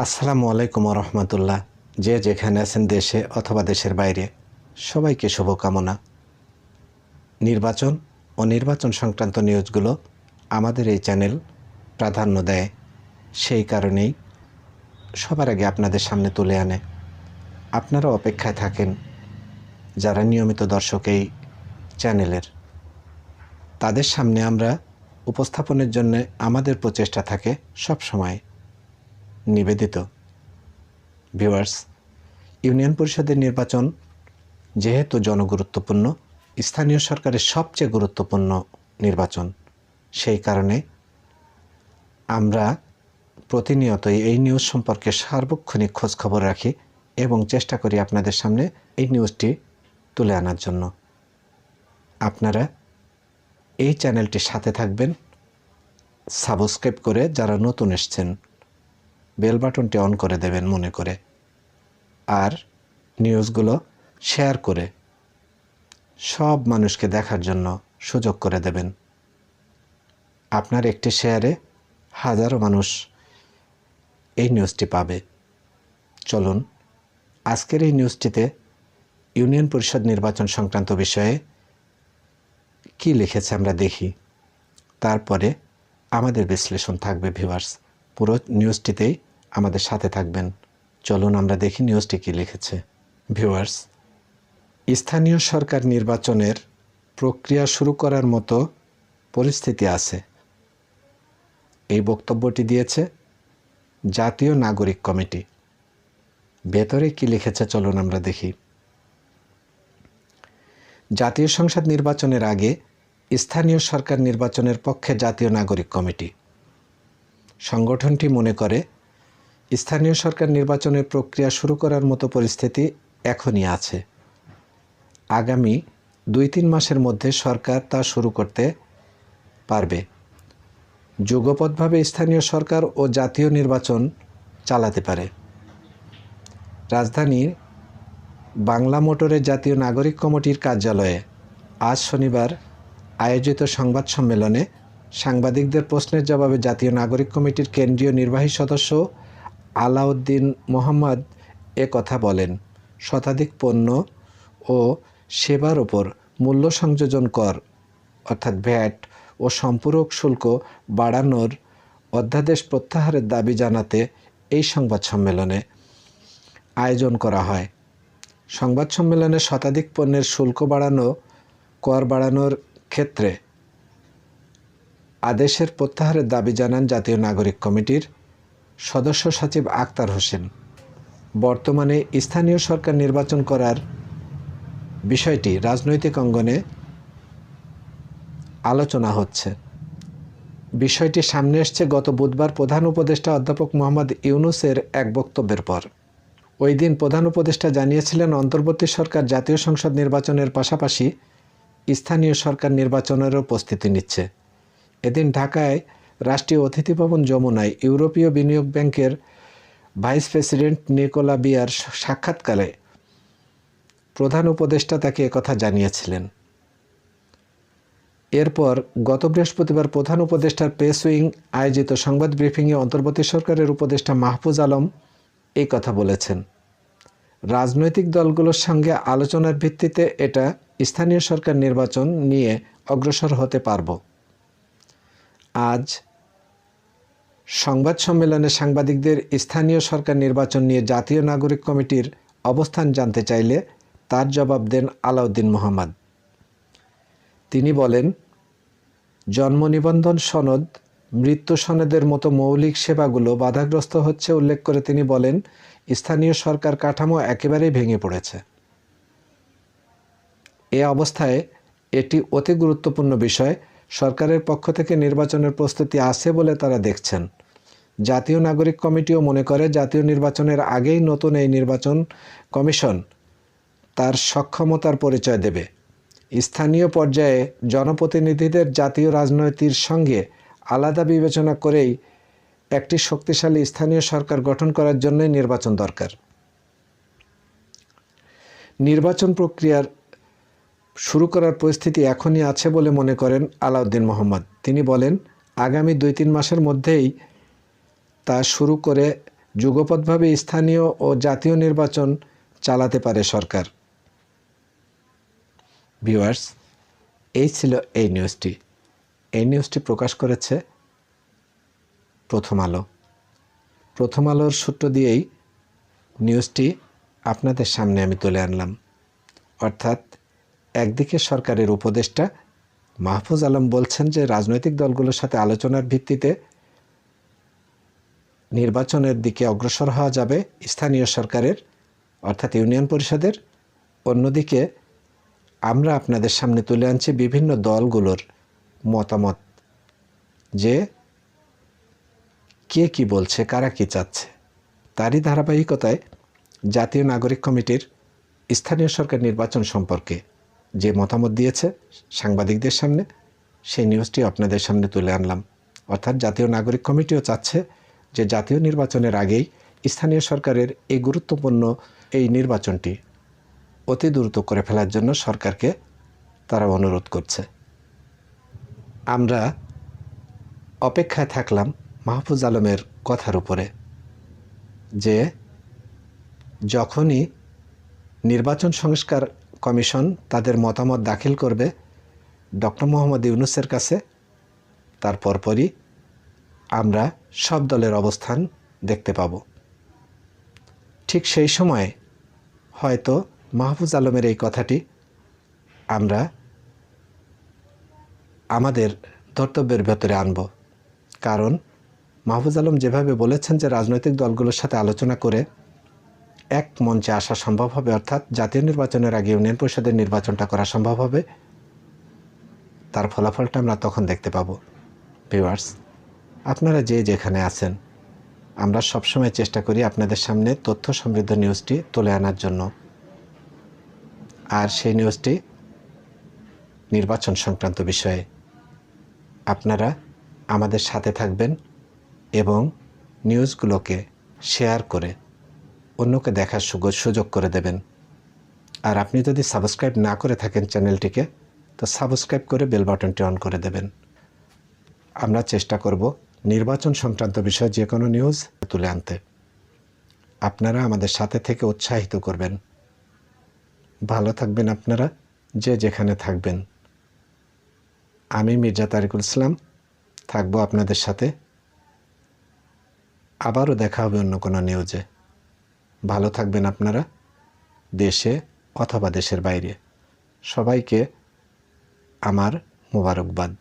আসসালামু আলাইকুম রহমতুল্লাহ যে যেখানে আছেন দেশে অথবা দেশের বাইরে, সবাইকে শুভকামনা। নির্বাচন ও নির্বাচন সংক্রান্ত নিউজগুলো আমাদের এই চ্যানেল প্রাধান্য দেয়, সেই কারণেই সবার আগে আপনাদের সামনে তুলে আনে। আপনারা অপেক্ষায় থাকেন, যারা নিয়মিত দর্শক এই চ্যানেলের। তাদের সামনে আমরা উপস্থাপনের জন্য আমাদের প্রচেষ্টা থাকে সব সময় নিবেদিত। ভিউয়ার্স, ইউনিয়ন পরিষদের নির্বাচন যেহেতু জনগুরুত্বপূর্ণ, স্থানীয় সরকারের সবচেয়ে গুরুত্বপূর্ণ নির্বাচন, সেই কারণে আমরা প্রতিনিয়তই এই নিউজ সম্পর্কে সার্বক্ষণিক খোঁজখবর রাখি এবং চেষ্টা করি আপনাদের সামনে এই নিউজটি তুলে আনার জন্য। আপনারা এই চ্যানেলটির সাথে থাকবেন সাবস্ক্রাইব করে যারা নতুন এসছেন বেল বাটনটি অন করে দেবেন মনে করে, আর নিউজগুলো শেয়ার করে সব মানুষকে দেখার জন্য সুযোগ করে দেবেন। আপনার একটি শেয়ারে হাজারো মানুষ এই নিউজটি পাবে। চলুন, আজকের এই নিউজটিতে ইউনিয়ন পরিষদ নির্বাচন সংক্রান্ত বিষয়ে কি লিখেছে আমরা দেখি। তারপরে আমাদের বিশ্লেষণ থাকবে ভিউয়ার্স পুরো নিউজটিতেই আমাদের সাথে থাকবেন। চলুন, আমরা দেখি নিউজটি কী লিখেছে। ভিউয়ার্স স্থানীয় সরকার নির্বাচনের প্রক্রিয়া শুরু করার মতো পরিস্থিতি আছে। এই বক্তব্যটি দিয়েছে জাতীয় নাগরিক কমিটি। ভেতরে কি লিখেছে চলুন আমরা দেখি। জাতীয় সংসদ নির্বাচনের আগে স্থানীয় সরকার নির্বাচনের পক্ষে জাতীয় নাগরিক কমিটি। সংগঠনটি মনে করে, স্থানীয় সরকার নির্বাচনের প্রক্রিয়া শুরু করার মতো পরিস্থিতি এখনই আছে। আগামী দুই তিন মাসের মধ্যে সরকার তা শুরু করতে পারবে। যুগপথভাবে স্থানীয় সরকার ও জাতীয় নির্বাচন চালাতে পারে। রাজধানীর বাংলা মোটরের জাতীয় নাগরিক কমিটির কার্যালয়ে আজ শনিবার আয়োজিত সংবাদ সম্মেলনে সাংবাদিকদের প্রশ্নের জবাবে জাতীয় নাগরিক কমিটির কেন্দ্রীয় নির্বাহী সদস্য আলাউদ্দিন মোহাম্মদ এ কথা বলেন, শতাধিক পণ্য ও সেবার ওপর মূল্য সংযোজন কর, অর্থাৎ ভ্যাট ও সম্পূরক শুল্ক বাড়ানোর অধ্যাদেশ প্রত্যাহারের দাবি জানাতে এই সংবাদ সম্মেলনে আয়োজন করা হয়। সংবাদ সম্মেলনে শতাধিক পণ্যের শুল্ক বাড়ানো, কর বাড়ানোর ক্ষেত্রে আদেশের প্রত্যাহারের দাবি জানান জাতীয় নাগরিক কমিটির সদস্য সচিব আক্তার হোসেন। বর্তমানে স্থানীয় সরকার নির্বাচন করার বিষয়টি রাজনৈতিক অঙ্গনে আলোচনা হচ্ছে। বিষয়টি সামনে এসছে গত বুধবার প্রধান উপদেষ্টা অধ্যাপক মোহাম্মদ ইউনুসের এক বক্তব্যের পর। ওই দিন প্রধান উপদেষ্টা জানিয়েছিলেন, অন্তর্বর্তী সরকার জাতীয় সংসদ নির্বাচনের পাশাপাশি স্থানীয় সরকার নির্বাচনেরও প্রস্তুতি নিচ্ছে। এদিন ঢাকায় রাষ্ট্রীয় অতিথি ভবন যমুনায় ইউরোপীয় বিনিয়োগ ব্যাংকের ভাইস প্রেসিডেন্ট নিকোলা বিয়ার সাক্ষাৎকালে প্রধান উপদেষ্টা তাকে একথা জানিয়েছিলেন। এরপর গত বৃহস্পতিবার প্রধান উপদেষ্টার প্রেস উইং আয়োজিত সংবাদ ব্রিফিংয়ে অন্তর্বর্তী সরকারের উপদেষ্টা মাহফুজ আলম এই কথা বলেছেন। রাজনৈতিক দলগুলোর সঙ্গে আলোচনার ভিত্তিতে এটা স্থানীয় সরকার নির্বাচন নিয়ে অগ্রসর হতে পারব। আজ সংবাদ সম্মেলনে সাংবাদিকদের স্থানীয় সরকার নির্বাচন নিয়ে জাতীয় নাগরিক কমিটির অবস্থান জানতে চাইলে তার জবাব দেন আলাউদ্দিন মোহাম্মদ। তিনি বলেন, জন্ম নিবন্ধন সনদ, মৃত্যু সনদের মতো মৌলিক সেবাগুলো বাধাগ্রস্ত হচ্ছে উল্লেখ করে তিনি বলেন, স্থানীয় সরকার কাঠামো একেবারেই ভেঙে পড়েছে। এ অবস্থায় এটি অতি গুরুত্বপূর্ণ বিষয়। সরকারের পক্ষ থেকে নির্বাচনের প্রস্তুতি আছে বলে তারা দেখছেন। জাতীয় নাগরিক কমিটিও মনে করে, জাতীয় নির্বাচনের আগেই নতুন এই নির্বাচন কমিশন তার সক্ষমতার পরিচয় দেবে। স্থানীয় পর্যায়ে জনপ্রতিনিধিদের জাতীয় রাজনীতির সঙ্গে আলাদা বিবেচনা করেই একটি শক্তিশালী স্থানীয় সরকার গঠন করার জন্যই নির্বাচন দরকার। নির্বাচন প্রক্রিয়ার শুরু করার পরিস্থিতি এখনই আছে বলে মনে করেন আলাউদ্দিন মোহাম্মদ। তিনি বলেন, আগামী দুই তিন মাসের মধ্যেই তা শুরু করে যুগপৎভাবে স্থানীয় ও জাতীয় নির্বাচন চালাতে পারে সরকার। ভিউয়ার্স, এই ছিল এই নিউজটি এই নিউজটি প্রকাশ করেছে প্রথম আলো। প্রথম আলোর সূত্র দিয়েই নিউজটি আপনাদের সামনে আমি তুলে আনলাম। অর্থাৎ, একদিকে সরকারের উপদেষ্টা মাহফুজ আলম বলছেন যে, রাজনৈতিক দলগুলোর সাথে আলোচনার ভিত্তিতে নির্বাচনের দিকে অগ্রসর হওয়া যাবে স্থানীয় সরকারের, অর্থাৎ ইউনিয়ন পরিষদের। অন্যদিকে আমরা আপনাদের সামনে তুলে আনছি বিভিন্ন দলগুলোর মতামত যে কে কি বলছে, কারা কি চাচ্ছে। তারই ধারাবাহিকতায় জাতীয় নাগরিক কমিটির স্থানীয় সরকার নির্বাচন সম্পর্কে যে মতামত দিয়েছে সাংবাদিকদের সামনে, সেই নিউজটি আপনাদের সামনে তুলে আনলাম। অর্থাৎ জাতীয় নাগরিক কমিটিও চাচ্ছে যে জাতীয় নির্বাচনের আগেই স্থানীয় সরকারের এই গুরুত্বপূর্ণ এই নির্বাচনটি অতি দ্রুত করে ফেলার জন্য সরকারকে তারা অনুরোধ করছে। আমরা অপেক্ষায় থাকলাম মাহফুজ আলমের কথার উপরে যে যখনই নির্বাচন সংস্কার কমিশন তাদের মতামত দাখিল করবে ডক্টর মোহাম্মদ ইউনুসের কাছে, তার পরপরই আমরা সব দলের অবস্থান দেখতে পাব। ঠিক সেই সময়ে হয়তো মাহফুজ আলমের এই কথাটি আমরা আমাদের ধর্তব্যের ভেতরে আনব। কারণ মাহফুজ আলম যেভাবে বলেছেন যে রাজনৈতিক দলগুলোর সাথে আলোচনা করে এক মঞ্চে আসা সম্ভব হবে, অর্থাৎ জাতীয় নির্বাচনের আগে ইউনিয়ন পরিষদের নির্বাচনটা করা সম্ভব হবে, তার ফলাফলটা আমরা তখন দেখতে পাবো। ভিউয়ার্স, আপনারা যে যেখানে আছেন, আমরা সবসময় চেষ্টা করি আপনাদের সামনে তথ্য সমৃদ্ধ নিউজটি তুলে আনার জন্য। আর সেই নিউজটি নির্বাচন সংক্রান্ত বিষয়ে আপনারা আমাদের সাথে থাকবেন এবং নিউজগুলোকে শেয়ার করে অন্যকে দেখার সুযোগ সুযোগ করে দেবেন। আর আপনি যদি সাবস্ক্রাইব না করে থাকেন চ্যানেলটিকে, তো সাবস্ক্রাইব করে বেল বাটনটি অন করে দেবেন। আমরা চেষ্টা করব নির্বাচন সংক্রান্ত বিষয়ে যে কোনো নিউজ তুলে আনতে। আপনারা আমাদের সাথে থেকে উৎসাহিত করবেন। ভালো থাকবেন আপনারা, যে যেখানে থাকবেন। আমি মির্জা তারিকুল ইসলাম, থাকব আপনাদের সাথে। আবারও দেখা হবে অন্য কোনো নিউজে ভালো থাকবেন আপনারা, দেশে অথবা দেশের বাইরে। সবাইকে আমার মোবারকবাদ।